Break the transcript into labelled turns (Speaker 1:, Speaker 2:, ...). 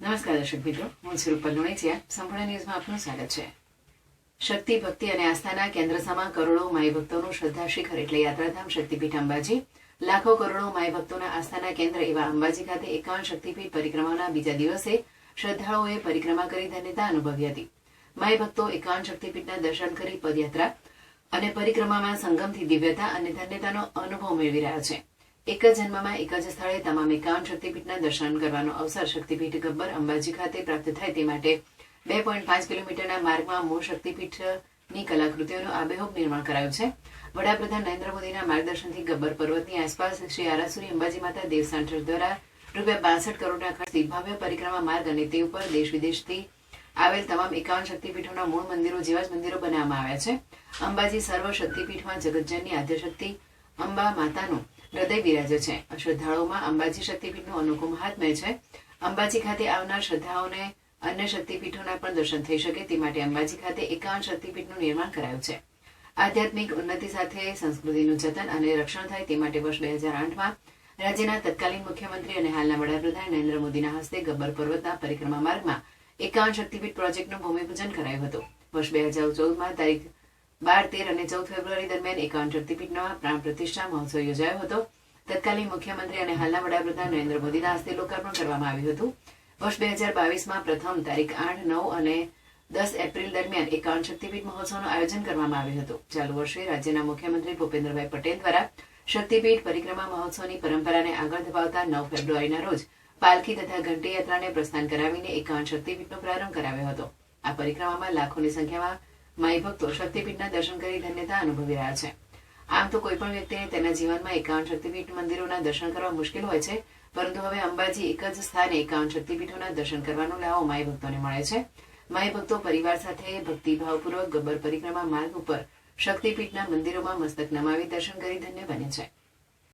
Speaker 1: નમસ્કાર દર્શક મિત્રો, હું છું રૂપલ સંપૂર્ણ ન્યૂઝમાં આપનું સ્વાગત છે. શક્તિ, ભક્તિ અને આસ્થાના કેન્દ્ર સમા કરોડો માય ભક્તોનું શ્રદ્ધા શિખર એટલે યાત્રાધામ શક્તિપીઠ અંબાજી. લાખો કરોડો માય ભક્તોના આસ્થાના કેન્દ્ર એવા અંબાજી ખાતે એકાવન શક્તિપીઠ પરિક્રમાના બીજા દિવસે શ્રદ્ધાળુઓએ પરિક્રમા કરી ધન્યતા અનુભવી હતી. માય ભક્તો એકાવન શક્તિપીઠના દર્શન કરી પદયાત્રા અને પરિક્રમામાં સંગમથી દિવ્યતા અને ધન્યતાનો અનુભવ મેળવી રહ્યા છે. એક જ જન્મમાં એક જ સ્થળે તમામ એકાવન શક્તિપીઠના દર્શન કરવાનો અવસર શક્તિપીઠ ગબ્બર અંબાજી ખાતે પ્રાપ્ત થાય તે માટે બે પોઈન્ટ પાંચ કિલોમીટરના માર્ગમાં મૂળ શક્તિપીઠની કલાકૃતિઓનું આબેહૂબ નિર્માણ કરાયું છે. વડાપ્રધાન નરેન્દ્ર મોદીના માર્ગદર્શનથી ગબ્બર પર્વતની આસપાસ શ્રી આરાસુરી અંબાજી માતા દેવસ્થાન ટ્રસ્ટ દ્વારા રૂપિયા બાસઠ કરોડના ખર્ચથી ભવ્ય પરિક્રમા માર્ગ અને તે ઉપર દેશ વિદેશથી આવેલ તમામ એકાવન શક્તિપીઠોના મૂળ મંદિરો જેવા જ મંદિરો બનાવવામાં આવ્યા છે. અંબાજી સર્વ શક્તિપીઠમાં જગતજનની આદ્યશક્તિ અંબા માતાનું હૃદય બિરાજે છે. શ્રદ્ધાળુઓમાં અંબાજી શક્તિપીઠનું અનોખું મહાત્મ્ય છે. અંબાજી ખાતે આવનાર શ્રદ્ધાઓને અન્ય શક્તિપીઠોના પણ દર્શન થઈ શકે તે માટે અંબાજી ખાતે એકાવન શક્તિપીઠનું નિર્માણ કરાયું છે. આધ્યાત્મિક ઉન્નતિ સાથે સંસ્કૃતિનું જતન અને રક્ષણ થાય તે માટે વર્ષ બે હજાર આઠમાં રાજ્યના તત્કાલીન મુખ્યમંત્રી અને હાલના વડાપ્રધાન નરેન્દ્ર મોદીના હસ્તે ગબ્બર પર્વતના પરિક્રમા માર્ગમાં એકાવન શક્તિપીઠ પ્રોજેક્ટનું ભૂમિપૂજન કરાયું હતું. વર્ષ બે હજાર ચૌદમાં તારીખ બાર, તેર અને ચૌદ ફેબ્રુઆરી દરમિયાન એકાવન શક્તિપીઠનો પ્રાણ પ્રતિષ્ઠા મહોત્સવ યોજાયો હતો. તત્કાલીન મુખ્યમંત્રી અને હાલના વડાપ્રધાન નરેન્દ્ર મોદીના હસ્તે લોકાર્પણ કરવામાં આવ્યું હતું. વર્ષ બે હજાર બાવીસમાં પ્રથમ તારીખ આઠ, નવ અને દસ એપ્રિલ દરમિયાન એકાવન શક્તિપીઠ મહોત્સવનું આયોજન કરવામાં આવ્યું હતું. ચાલુ વર્ષે રાજ્યના મુખ્યમંત્રી ભૂપેન્દ્રભાઈ પટેલ દ્વારા શક્તિપીઠ પરિક્રમા મહોત્સવની પરંપરાને આગળ ધપાવતા નવ ફેબ્રુઆરીના રોજ પાલખી તથા ઘંટી યાત્રાને પ્રસ્થાન કરાવીને એકાવન શક્તિપીઠનો પ્રારંભ કરાવ્યો હતો. આ પરિક્રમામાં લાખોની સંખ્યામાં માઈ ભક્તો શક્તિપીઠના દર્શન કરી ધન્યતા અનુભવી રહ્યા છે. આમ તો કોઈ પણ વ્યક્તિને તેના જીવનમાં એકાવન શક્તિપીઠ મંદિરોના દર્શન કરવા મુશ્કેલ હોય છે, પરંતુ હવે અંબાજી એક જ સ્થાને એકાવન શક્તિપીઠોના દર્શન કરવાનો લાવો માઈ ભક્તોને મળે છે. માઈ ભક્તો પરિવાર સાથે ભક્તિભાવપૂર્વક ગબ્બર પરિક્રમા માર્ગ ઉપર શક્તિપીઠના મંદિરોમાં મસ્તક નમાવી દર્શન કરી ધન્ય બને છે.